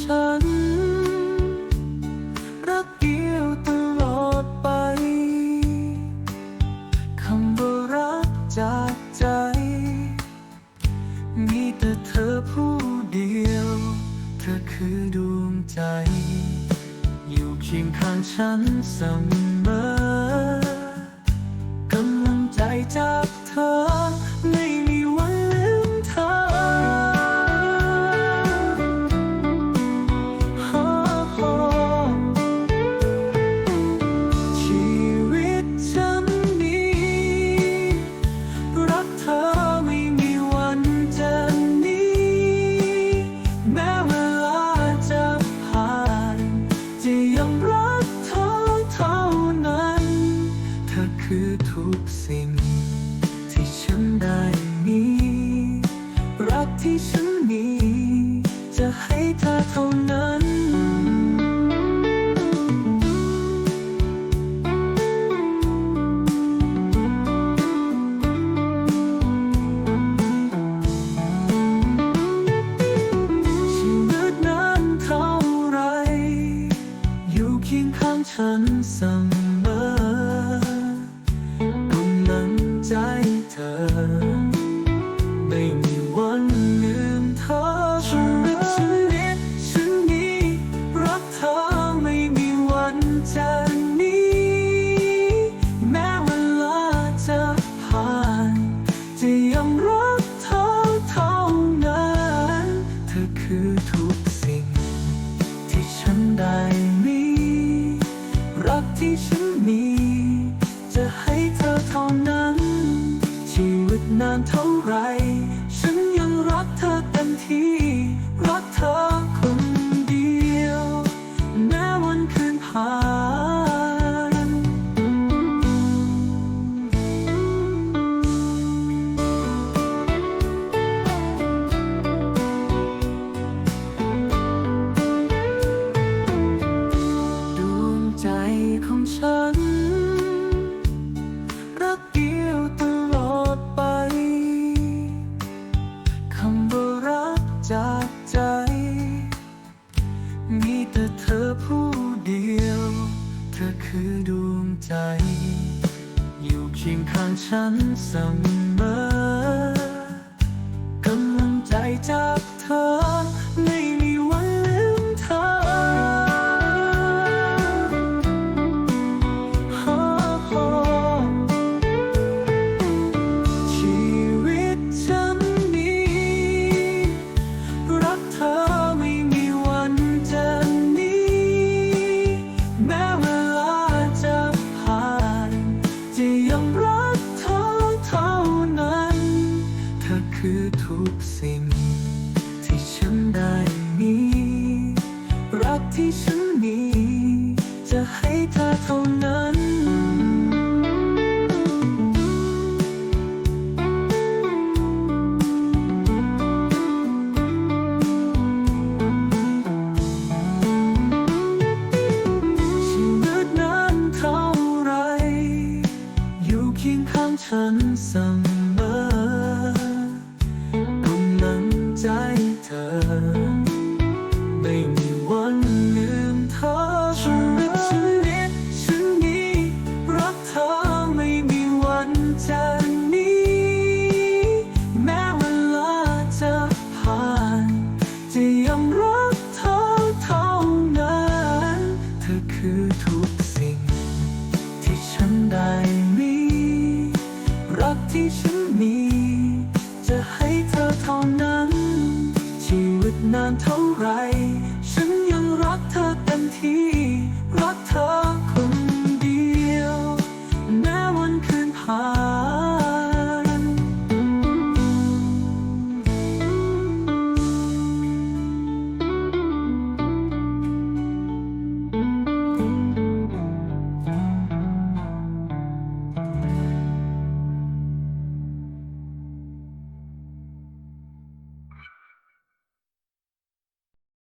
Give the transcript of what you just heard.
ฉัน รักเดียวตลอดไป คำว่ารักจากใจ มีแต่เธอผู้เดียว เธอคือดวงใจ อยู่เคียงข้างฉันเสมอกำลังใจจากเธอ เสมอกำลังใจเธอ ไม่มีวันลืมเธอชีวิตชีวิตฉันนี้รักเธอไม่มีวันจา ที่ฉันมี จะให้เธอเท่านั้น ชีวิตนานเท่าไร ฉันยังรักเธอเต็มที่ จากใจ มีแต่เธอผู้เดียว เธอคือดวงใจ อยู่เคียงข้างฉันเสมอกำลังใจจากเธอ ทั้งส ที่ฉันมี จะให้เธอเท่านั้น ชีวิตนานเท่าไร ฉันยังรักเธอเต็มที่ รักเธอ